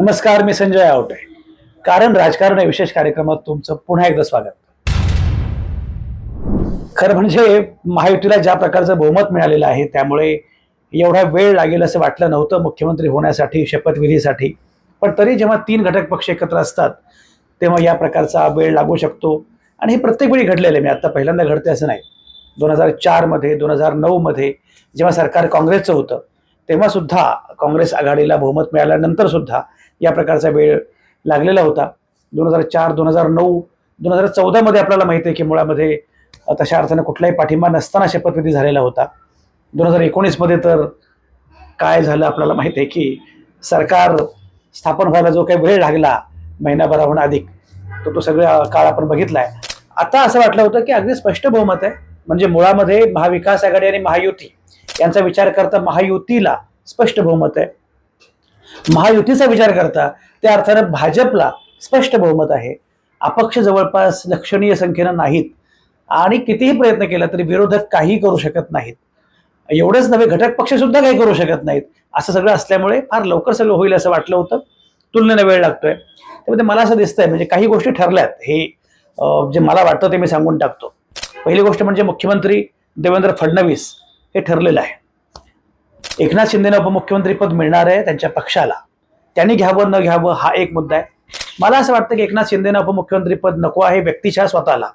नमस्कार मी संजय आवटे. कारण राजकारण या विशेष कार्यक्रमात तुमचं पुन्हा एकदा स्वागत. खरं म्हणजे महायुतीला ज्या प्रकारचं बहुमत मिळालेलं आहे त्यामुळे एवढा वेळ लागेल असं वाटलं नव्हतं मुख्यमंत्री होण्यासाठी शपथविधीसाठी. पण तरी जेव्हा तीन घटक पक्ष एकत्र असतात तेव्हा या प्रकारचा वेळ लागू शकतो. आणि हे प्रत्येक वेळी घडलेलं आहे मी आता पहिल्यांदा घडते असं नाही. दोन हजार चारमध्ये दोन हजार नऊमध्ये जेव्हा सरकार काँग्रेसचं होतं तेव्हा सुद्धा काँग्रेस आघाडीला बहुमत मिळाल्यानंतर सुद्धा या प्रकारचा वेळ लागलेला होता. दोन हजार चार दोन हजार नऊ दोन हजार चौदामध्ये आपल्याला माहिती आहे की मुळामध्ये तशा अर्थानं कुठलाही पाठिंबा नसताना शपथविधी झालेला होता. दोन हजार एकोणीसमध्ये तर काय झालं आपल्याला माहिती आहे की सरकार स्थापन व्हायला जो काही वेळ लागला महिनाभराहून अधिक तो तो सगळा काळ आपण बघितला आहे आता असं वाटलं होतं की अगदी स्पष्ट बहुमत आहे. म्हणजे मुळामध्ये महाविकास आघाडी आणि महायुती यांचा विचार करता महायुतीला स्पष्ट बहुमत आहे. महायुतीचा विचार करता त्या अर्थानं भाजपला स्पष्ट बहुमत आहे. अपक्ष जवळपास लक्षणीय संख्येनं नाहीत. आणि कितीही प्रयत्न केला तरी विरोधक काही करू शकत नाहीत. एवढेच नव्हे घटक पक्ष सुद्धा काही करू शकत नाहीत. असं सगळं असल्यामुळे फार लवकर सगळं होईल असं वाटलं होतं. तुलनेने वेळ लागतोय. त्यामध्ये मला असं दिसतंय म्हणजे काही गोष्टी ठरल्यात. हे जे मला वाटतं ते मी सांगून टाकतो. पहिली गोष्ट म्हणजे मुख्यमंत्री देवेंद्र फडणवीस हे ठरलेलं आहे. एकनाथ शिंदेना उपमुख्यमंत्रीपद मिळणार आहे त्यांच्या पक्षाला. त्यांनी घ्यावं न घ्यावं हा एक मुद्दा आहे. मला असं वाटतं की एकनाथ शिंदेना उपमुख्यमंत्रीपद नको आहे व्यक्तीच्या स्वतःला.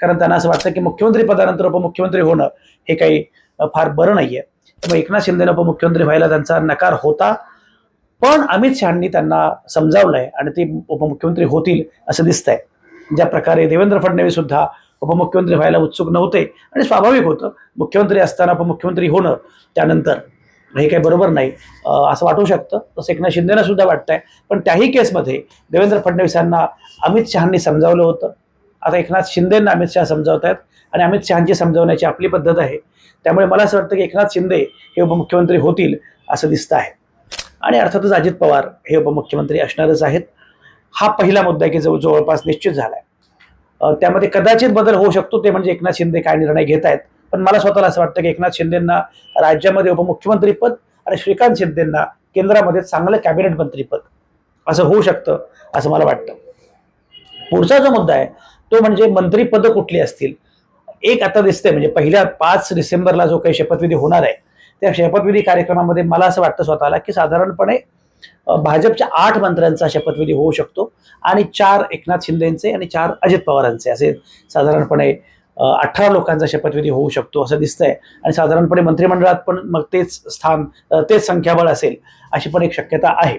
कारण त्यांना असं वाटतं की मुख्यमंत्री पदानंतर उपमुख्यमंत्री होणं हे काही फार बरं नाहीये. त्यामुळे एकनाथ शिंदेना उपमुख्यमंत्री व्हायला त्यांचा नकार होता. पण अमित शहानी त्यांना समजावलंय आणि ते उपमुख्यमंत्री होतील असं दिसतंय. ज्या प्रकारे देवेंद्र फडणवीस सुद्धा उपमुख्यमंत्री व्हायला उत्सुक नव्हते आणि स्वाभाविक होतं. मुख्यमंत्री असताना उपमुख्यमंत्री होणं त्यानंतर. हे काही बरोबर नाही. असं वाटू शकतं. तसं एकनाथ शिंदेना सुद्धा वाटतंय. पण त्याही केसमध्ये देवेंद्र फडणवीसांना अमित शहानी समजावलं होतं. आता एकनाथ शिंदेंना अमित शहा समजावत आहेत आणि अमित शहांची समजावण्याची आपली पद्धत आहे. त्यामुळे मला असं वाटतं की एकनाथ शिंदे हे उपमुख्यमंत्री होतील असं दिसतं आहे. आणि अर्थातच अजित पवार हे उपमुख्यमंत्री असणारच आहेत. हा पहिला मुद्दा आहे की जवळ जवळपास निश्चित झाला आहे त्यामध्ये कदाचित बदल होऊ शकतो. ते म्हणजे एकनाथ शिंदे काय निर्णय घेत आहेत पण मला स्वतःला असं वाटतं की एकनाथ शिंदेंना राज्यामध्ये उपमुख्यमंत्रीपद आणि श्रीकांत शिंदेंना केंद्रामध्ये चांगलं कॅबिनेट मंत्रीपद असं होऊ शकतं असं मला वाटतं. पुढचा जो मुद्दा आहे तो म्हणजे मंत्रीपद कुठली असतील? एक आता दिसतंय म्हणजे पहिल्या पाच डिसेंबरला जो काही शपथविधी होणार आहे त्या शपथविधी कार्यक्रमामध्ये मला असं वाटतं स्वतःला की साधारणपणे भाजपच्या आठ मंत्र्यांचा शपथविधी होऊ शकतो आणि चार एकनाथ शिंदेचे आणि चार अजित पवारांचे असे साधारणपणे अठरा लोकांचा शपथविधी होऊ शकतो असं दिसतंय. आणि साधारणपणे मंत्रिमंडळात पण मग तेच स्थान तेच संख्याबळ असेल अशी पण एक शक्यता आहे.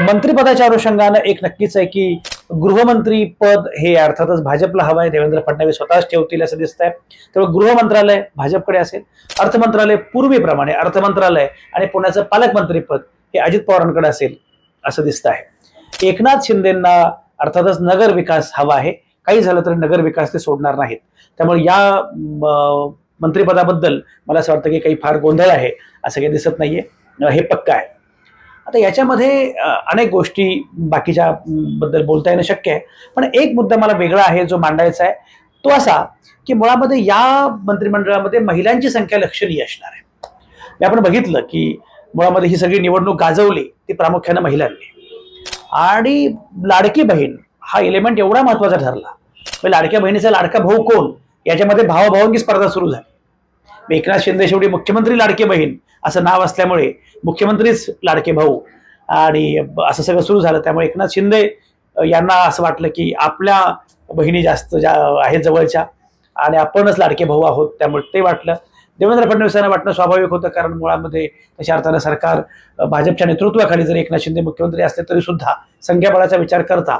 मंत्रिपदाच्या अनुषंगानं एक नक्कीच आहे की गृहमंत्री पद हे अर्थातच भाजपला हवं आहे देवेंद्र फडणवीस स्वतःच ठेवतील असं दिसतंय. त्यामुळे गृहमंत्रालय भाजपकडे असेल. अर्थ मंत्रालय पूर्वीप्रमाणे अर्थ मंत्रालय आणि पुण्याचं पालकमंत्रीपद हे अजित पवारांकडे असेल असं दिसत आहे एकनाथ शिंदेंना अर्थातच नगर विकास हवा आहे. काही झालं तर नगर विकास ते सोडणार नाहीत. त्यामुळे या मंत्रीपदाबद्दल मंत्रिपदाबद्दल मला असं वाटतं की काही फार गोंधळ आहे असं काही दिसत नाहीये. हे पक्का आहे. आता याच्यामध्ये अनेक गोष्टी बाकीच्या बद्दल बोलता येणं शक्य आहे. पण एक मुद्दा मला वेगळा आहे जो मांडायचा आहे तो असा की मुळामध्ये या मंत्रिमंडळामध्ये महिलांची संख्या लक्षणीय असणार आहे. आपण बघितलं की मुळामध्ये ही सगळी निवडणूक गाजवली ती प्रामुख्यानं महिलांनी. आणि लाडकी बहीण हा एलिमेंट एवढा महत्त्वाचा ठरला. लाडक्या बहिणीचा लाडका भाऊ कोण? याच्यामध्ये भावाभावांची स्पर्धा सुरू झाली. एकनाथ शिंदे शेवटी मुख्यमंत्री लाडके बहीण असं नाव असल्यामुळे मुख्यमंत्रीच लाडके भाऊ. आणि असं सगळं सुरू झालं. त्यामुळे एकनाथ शिंदे यांना असं वाटलं की आपल्या बहिणी जास्त ज्या आहेत जवळच्या आणि आपणच लाडके भाऊ आहोत त्यामुळे ते वाटलं. देवेंद्र फडणवीसांना वाटणं स्वाभाविक होतं कारण मुळामध्ये तशा अर्थानं सरकार भाजपच्या नेतृत्वाखाली जरी एकनाथ शिंदे मुख्यमंत्री असले तरी सुद्धा संख्याबळाचा विचार करता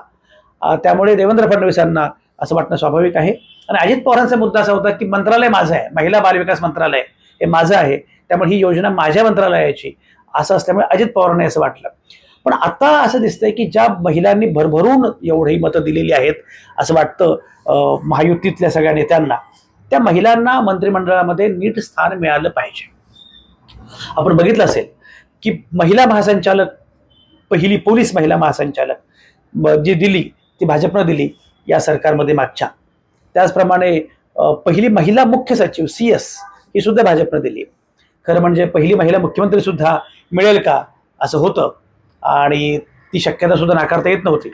त्यामुळे देवेंद्र फडणवीसांना असं वाटणं स्वाभाविक आहे. आणि अजित पवारांचा मुद्दा असा होता की मंत्रालय माझं आहे महिला बालविकास मंत्रालय हे माझं आहे त्यामुळे ही योजना माझ्या मंत्रालयाची असं असल्यामुळे अजित पवारांनी असं वाटलं. पण आता असं दिसतंय की ज्या महिलांनी भरभरून एवढी मतं दिलेली आहेत असं वाटतं महायुतीतल्या सगळ्या नेत्यांना त्या महिलांना मंत्रिमंडळामध्ये नीट स्थान मिळालं पाहिजे. आपण बघितलं असेल की महिला महासंचालक पहिली पोलीस महिला महासंचालक जी दिली ती भाजपनं दिली या सरकारमध्ये मागच्या. त्याचप्रमाणे पहिली महिला मुख्य सचिव सी एस ही सुद्धा भाजपनं दिली. खरं म्हणजे पहिली महिला मुख्यमंत्री सुद्धा मिळेल का असं होतं. आणि ती शक्यता सुद्धा नाकारता येत नव्हती.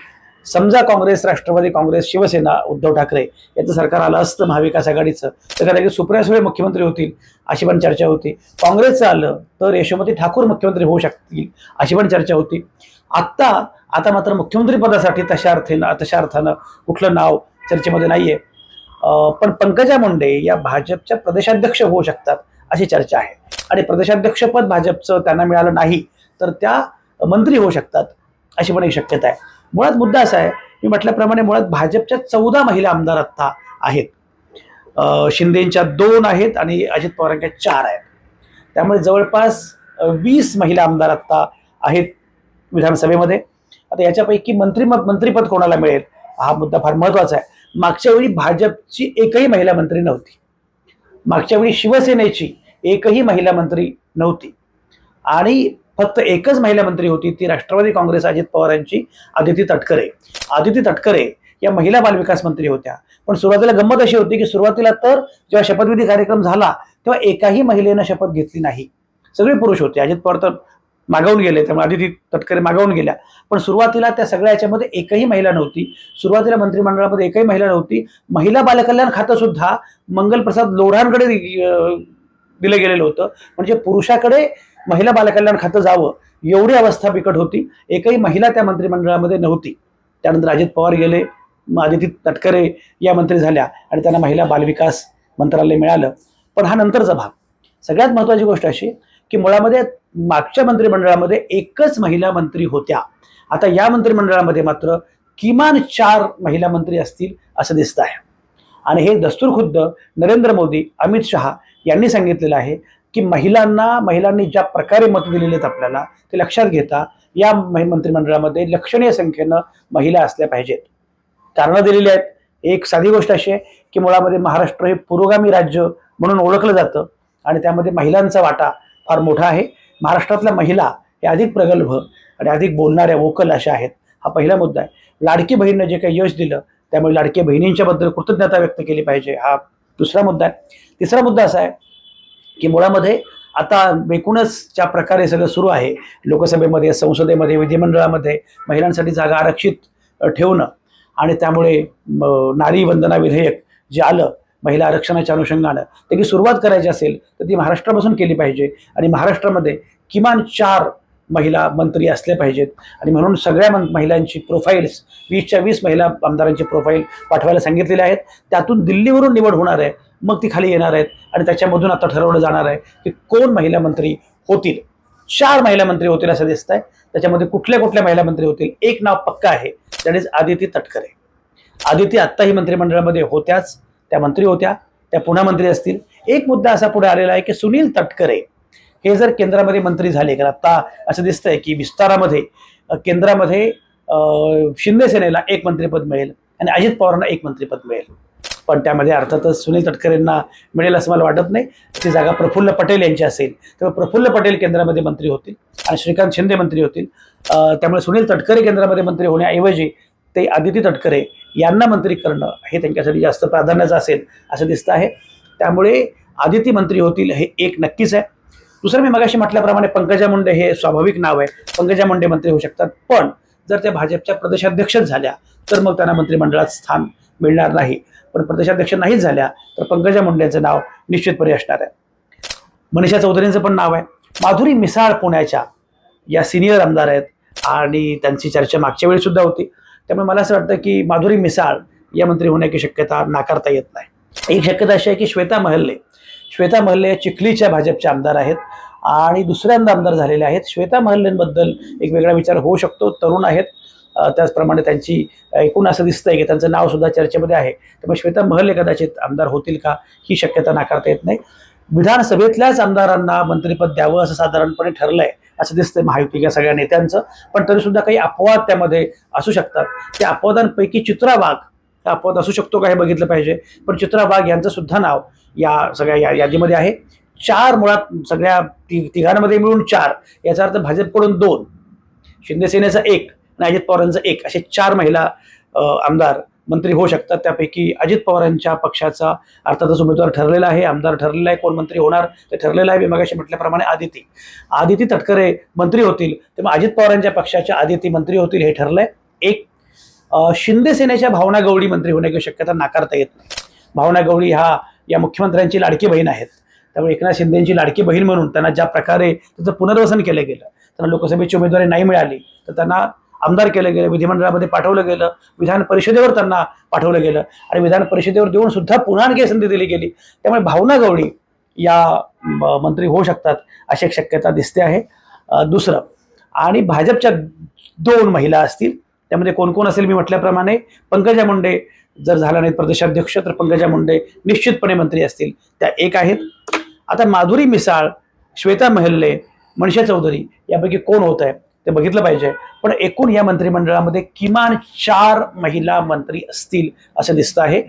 समजा काँग्रेस राष्ट्रवादी काँग्रेस शिवसेना उद्धव ठाकरे याचं सरकार आलं असतं महाविकास आघाडीचं तर कदाचित सुप्रिया सुळे मुख्यमंत्री होतील अशी पण चर्चा होती. काँग्रेसचं आलं तर यशोमती ठाकूर मुख्यमंत्री होऊ शकतील अशी पण चर्चा होती. आत्ता आता मात्र मुख्यमंत्री पदासाठी तशा अर्थेनं तशा अर्थानं कुठलं नाव चर्चेमध्ये नाहीये. पण पंकजा मुंडे या भाजपच्या प्रदेशाध्यक्ष होऊ शकतात अशी चर्चा आहे. आणि प्रदेशाध्यक्षपद भाजपचं त्यांना मिळालं नाही तर त्या मंत्री होऊ शकतात अशी पण एक शक्यता आहे. मुळात मुद्दा असा आहे मी म्हटल्याप्रमाणे मुळात भाजपच्या चौदा महिला आमदार आत्ता आहेत. शिंदेच्या दोन आहेत आणि अजित पवारांच्या चार आहेत. त्यामुळे जवळपास वीस महिला आमदार आत्ता आहेत. विधानसभेमध्ये. आता याच्यापैकी मंत्री मंत्रीपद कोणाला मिळेल? हा मुद्दा फार महत्त्वाचा आहे. मागच्या वेळी भाजपची एकही महिला मंत्री नव्हती. मागच्या वेळी शिवसेनेची एकही महिला मंत्री नव्हती. आणि फक्त एकच महिला मंत्री होती ती राष्ट्रवादी काँग्रेस अजित पवारांची आदिती तटकरे. आदिती तटकरे या महिला बालविकास मंत्री होत्या. पण सुरुवातीला गंमत अशी होती की सुरुवातीला तर जेव्हा शपथविधी कार्यक्रम झाला तेव्हा एकाही महिलेनं शपथ घेतली नाही. सगळे पुरुष होते. अजित पवार तर मागवून गेले त्यामुळे आदिती तटकरे मागवून गेल्या. पण सुरुवातीला त्या सगळ्या याच्यामध्ये एकही महिला नव्हती. सुरुवातीला मंत्रिमंडळामध्ये एकही महिला नव्हती. महिला बालकल्याण खातं सुद्धा मंगलप्रसाद लोढांकडे दिलं गेलेलं होतं. म्हणजे पुरुषाकडे महिला बालकल्याण खातं जावं एवढी अवस्था बिकट होती. एकही महिला त्या मंत्रिमंडळामध्ये नव्हती. त्यानंतर अजित पवार गेले मग आदिती तटकरे या मंत्री झाल्या आणि त्यांना महिला बालविकास मंत्रालय मिळालं. पण हा नंतरचा भाग. सगळ्यात महत्त्वाची गोष्ट अशी की मुळामध्ये मागच्या मंत्रिमंडळामध्ये एकच महिला मंत्री होत्या. आता या मंत्रिमंडळामध्ये मात्र किमान चार महिला मंत्री असतील असं दिसत आहे. आणि हे दस्तूर खुद्द नरेंद्र मोदी अमित शहा यांनी सांगितलेलं आहे की महिलांना महिलांनी ज्या प्रकारे मत दिलेले आहेत आपल्याला ते लक्षात घेता या महि- मंत्रिमंडळामध्ये लक्षणीय संख्येनं महिला असल्या पाहिजेत. कारणं दिलेली आहेत. एक साधी गोष्ट अशी आहे की मुळामध्ये महाराष्ट्र हे पुरोगामी राज्य म्हणून ओळखलं जातं आणि त्यामध्ये महिलांचा वाटा फार मोठा आहे. महाराष्ट्रातल्या महिला हे अधिक प्रगल्भ आणि अधिक बोलणाऱ्या वोकल अशा आहेत. हा पहिला मुद्दा आहे. लाडकी बहिणीनं जे काही यश दिलं त्यामुळे लाडकी बहिणींच्याबद्दल कृतज्ञता व्यक्त केली पाहिजे. हा दुसरा मुद्दा आहे. तिसरा मुद्दा असा आहे की मुळामध्ये आता एकूणच ज्या प्रकारे सगळं सुरू आहे लोकसभेमध्ये संसदेमध्ये विधिमंडळामध्ये महिलांसाठी जागा आरक्षित ठेवणं आणि त्यामुळे नारी वंदना विधेयक जे आलं महिला आरक्षणाच्या अनुषंगानं. त्याची सुरुवात करायची असेल तर ती महाराष्ट्रापासून केली पाहिजे. आणि महाराष्ट्रामध्ये किमान चार महिला मंत्री असले पाहिजेत. आणि म्हणून सगळ्या महिलांची प्रोफाईल्स वीसच्या वीस महिला आमदारांची प्रोफाईल पाठवायला सांगितलेले आहेत. त्यातून दिल्लीवरून निवड होणार आहे. मग ती खाली येणार आहेत. आणि त्याच्यामधून आता ठरवलं जाणार आहे की कोण महिला मंत्री होतील. चार महिला मंत्री होतील असं दिसत आहे त्याच्यामध्ये कुठल्या कुठल्या महिला मंत्री होतील एक नाव पक्का आहे. That is Aditi Tatkare. Aditi आत्ताही मंत्रिमंडळामध्ये होत्याच. त्या मंत्री होत्या त्या पुन्हा मंत्री असतील. एक मुद्दा असा पुढे आलेला आहे की सुनील तटकरे हे जर केंद्रामध्ये मंत्री झाले कारण आता असं दिसतंय की विस्तारामध्ये केंद्रामध्ये शिंदे सेनेला एक मंत्रिपद मिळेल आणि अजित पवारांना एक मंत्रिपद मिळेल. पण त्यामध्ये अर्थातच सुनील तटकरेंना मिळेल असं मला वाटत नाही. ती जागा प्रफुल्ल पटेल यांची असेल तेव्हा प्रफुल्ल पटेल केंद्रामध्ये मंत्री होतील आणि श्रीकांत शिंदे मंत्री होतील. त्यामुळे सुनील तटकरे केंद्रामध्ये मंत्री होण्याऐवजी ते आदिती तटकरे यांना मंत्री करणं हे त्यांच्यासाठी जास्त प्राधान्याचं असेल असं दिसतं आहे. त्यामुळे आदिती मंत्री होतील हे एक नक्कीच आहे. दुसरं मी मगाशी म्हटल्याप्रमाणे पंकजा मुंडे हे स्वाभाविक नाव आहे. पंकजा मुंडे मंत्री होऊ शकतात. पण जर त्या भाजपच्या प्रदेशाध्यक्षच झाल्या तर मग त्यांना मंत्रिमंडळात स्थान मिळणार नाही. पण प्रदेशाध्यक्ष नाहीच झाल्या तर पंकजा मुंडेचं नाव निश्चितपणे असणार आहे. मनीषा चौधरींचं पण नाव आहे. माधुरी मिसाळ पुण्याच्या या सिनियर आमदार आहेत आणि त्यांची चर्चा मागच्या वेळी सुद्धा होती. त्यामुळे मला असं वाटतं की माधुरी मिसाळ या मंत्री होण्याची शक्यता नाकारता येत नाही. एक शक्यता अशी आहे की श्वेता महल्ले श्वेता महल्ले चिखलीच्या भाजपच्या आमदार आहेत आणि दुसऱ्यांदा आमदार झालेले आहेत. श्वेता महल्लेंबद्दल एक वेगळा विचार होऊ शकतो तरुण आहेत. त्याचप्रमाणे त्यांची एकूण असं दिसतंय की त्यांचं नाव सुद्धा चर्चेमध्ये आहे. त्यामुळे श्वेता महल्ले कदाचित आमदार होतील का ही शक्यता नाकारता येत नाही. विधानसभेतल्याच आमदारांना मंत्रिपद द्यावं असं साधारणपणे ठरलंय असं दिसतंय महायुतीच्या सगळ्या नेत्यांचं. पण तरी सुद्धा काही अपवाद त्यामध्ये असू शकतात. त्या अपवादांपैकी चित्रा वाघ त्या अपवाद असू शकतो का हे बघितलं पाहिजे. पण चित्रा वाघ यांचं सुद्धा नाव या सगळ्या या यादीमध्ये आहे. चार मुळात सगळ्या ति तिघांमध्ये मिळून चार याचा अर्थ भाजपकडून दोन शिंदेसेनेचा एक आणि अजित पवारांचा एक असे चार महिला आमदार मंत्री होऊ शकतात. त्यापैकी अजित पवारांच्या पक्षाचा अर्थातच उमेदवार ठरलेला आहे आमदार ठरलेला आहे कोण मंत्री होणार ते ठरलेलं आहे. मी मगाशी म्हटल्याप्रमाणे आदिती. आदिती तटकरे मंत्री होतील तेव्हा अजित पवारांच्या पक्षाच्या आदिती मंत्री होतील हे ठरलंय. एक शिंदे सेनेच्या भावना गवळी मंत्री होण्याची शक्यता नाकारता येत नाही. भावना गवळी हा या मुख्यमंत्र्यांची लाडकी बहीण आहेत. त्यामुळे एकनाथ शिंदेची लाडकी बहीण म्हणून त्यांना ज्या प्रकारे त्याचं पुनर्वसन केलं गेलं त्यांना लोकसभेची उमेदवारी नाही मिळाली तर त्यांना आमदार केलं गेलं विधिमंडळामध्ये पाठवलं गेलं विधान परिषदेवर त्यांना पाठवलं गेलं. आणि विधान परिषदेवर देऊन सुद्धा पुन्हा आणखी संधी दिली गेली. त्यामुळे भावना गवळी या मंत्री होऊ शकतात अशी एक शक्यता दिसते आहे. दुसरं आणि भाजपच्या दोन महिला असतील त्यामध्ये कोण कोण असेल मी म्हटल्याप्रमाणे पंकजा मुंडे जर झाला नाहीत प्रदेशाध्यक्ष तर पंकजा मुंडे निश्चितपणे मंत्री असतील. त्या एक आहेत. आता माधुरी मिसाळ श्वेता महल्ले मनशा चौधरी यापैकी कोण होत आहे? ते बघितलं पाहिजे. पण एकूण या मंत्रिमंडळामध्ये किमान चार महिला मंत्री असतील असं दिसतं आहे.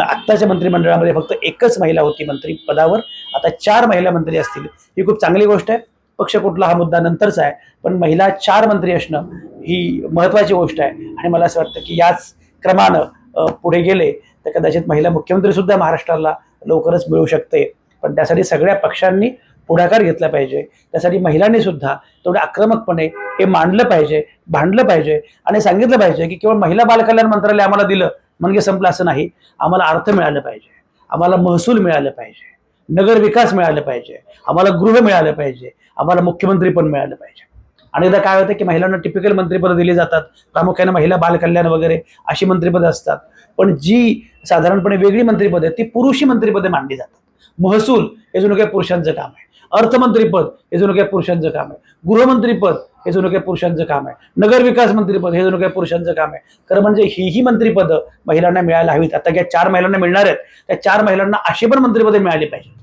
आत्ताच्या मंत्रिमंडळामध्ये फक्त एकच महिला होती मंत्री पदावर. आता चार महिला मंत्री असतील ही खूप चांगली गोष्ट आहे. पक्ष कुठला हा मुद्दा नंतरचा आहे. पण महिला चार मंत्री असणं ही महत्त्वाची गोष्ट आहे. आणि मला असं वाटतं की याच क्रमानं पुढे गेले तर कदाचित महिला मुख्यमंत्रीसुद्धा महाराष्ट्राला लवकरच मिळू शकते. पण त्यासाठी सगळ्या पक्षांनी पुढाकार घेतला पाहिजे. त्यासाठी महिलांनी सुद्धा तेवढं आक्रमकपणे हे मांडलं पाहिजे भांडलं पाहिजे आणि सांगितलं पाहिजे की केवळ महिला बालकल्याण मंत्रालय आम्हाला दिलं म्हणजे संपलं असं नाही. आम्हाला अर्थ मिळालं पाहिजे. आम्हाला महसूल मिळालं पाहिजे. नगर विकास मिळालं पाहिजे. आम्हाला गृह मिळालं पाहिजे. आम्हाला मुख्यमंत्री पण मिळालं पाहिजे. आणि एकदा काय होतं की महिलांना टिपिकल मंत्रिपदं दिली जातात. प्रामुख्याने महिला बालकल्याण वगैरे अशी मंत्रिपदं असतात. पण जी साधारणपणे वेगळी मंत्रिपदं ती पुरुषी मंत्रिपदे मांडली जातात. महसूल हे जुनं काही पुरुषांचं काम आहे. अर्थमंत्रीपद हे जुनं काही पुरुषांचं काम आहे. गृहमंत्रीपद हे जुनं काही पुरुषांचं काम आहे. नगर विकास मंत्रीपद हे जुनं काही पुरुषांचं काम आहे. खरं म्हणजे ही ही महिलांना मिळायला हवीत. आता ज्या चार महिलांना मिळणार आहेत त्या चार महिलांना अशी पण मंत्रिपदे मिळाली पाहिजेत.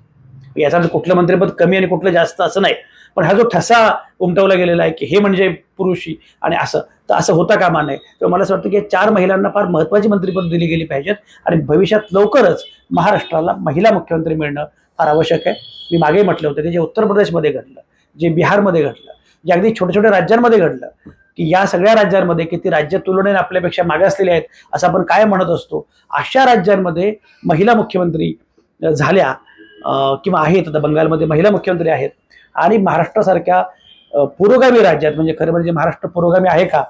याचा कुठलं मंत्रिपद कमी आणि कुठलं जास्त असं नाही. पण हा जो ठसा उमटवला गेलेला आहे की हे म्हणजे पुरुषी आणि असं तर असं होता कामा नये. तर मला असं वाटतं की चार महिलांना फार महत्त्वाची मंत्रिपद दिली गेली पाहिजेत आणि भविष्यात लवकरच महाराष्ट्राला महिला मुख्यमंत्री मिळणं फार आवश्यक आहे. मी मागे म्हटलं होतं की जे उत्तर प्रदेशमध्ये घडलं जे बिहारमध्ये घडलं जे अगदी छोट्या छोट्या राज्यांमध्ये घडलं की या सगळ्या राज्यांमध्ये किती राज्य तुलनेने आपल्यापेक्षा मागासलेले आहेत असं आपण काय म्हणत असतो अशा राज्यांमध्ये महिला मुख्यमंत्री झाल्या किंवा आहेत. आता बंगालमध्ये महिला मुख्यमंत्री आहेत. आणि महाराष्ट्रासारख्या पुरोगामी राज्यात म्हणजे खरं म्हणजे महाराष्ट्र पुरोगामी आहे का?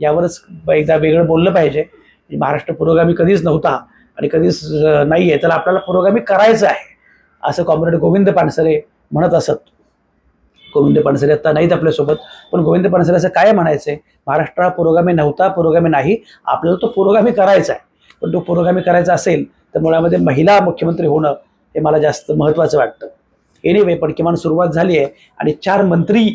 यावरच एकदा वेगळं बोललं पाहिजे. महाराष्ट्र पुरोगामी कधीच नव्हता आणि कधीच नाही आहे त्याला आपल्याला पुरोगामी करायचं आहे. असं कॉम्रेड गोविंद पानसरे म्हणत असत. गोविंद पानसरे आता नाहीत आपल्यासोबत. पण गोविंद पानसरे असं काय म्हणायचंय महाराष्ट्र हा पुरोगामी नव्हता पुरोगामी नाही. आपल्याला तो पुरोगामी करायचा आहे. पण तो पुरोगामी करायचा असेल तर मुळामध्ये महिला मुख्यमंत्री होणं हे मला जास्त महत्त्वाचं वाटतं. एनिवे पण किमान सुरुवात झाली आहे आणि चार मंत्री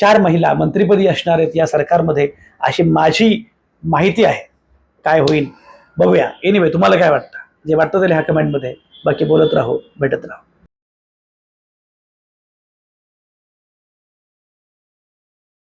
चार महिला मंत्रीपदी असणार आहेत या सरकारमध्ये अशी माझी माहिती आहे. काय होईल? बघूया. एनिवे तुम्हाला काय वाटतं? जे वाटतं ते लिहा कमेंटमध्ये बाकी बोलत राहू भेटत राहू.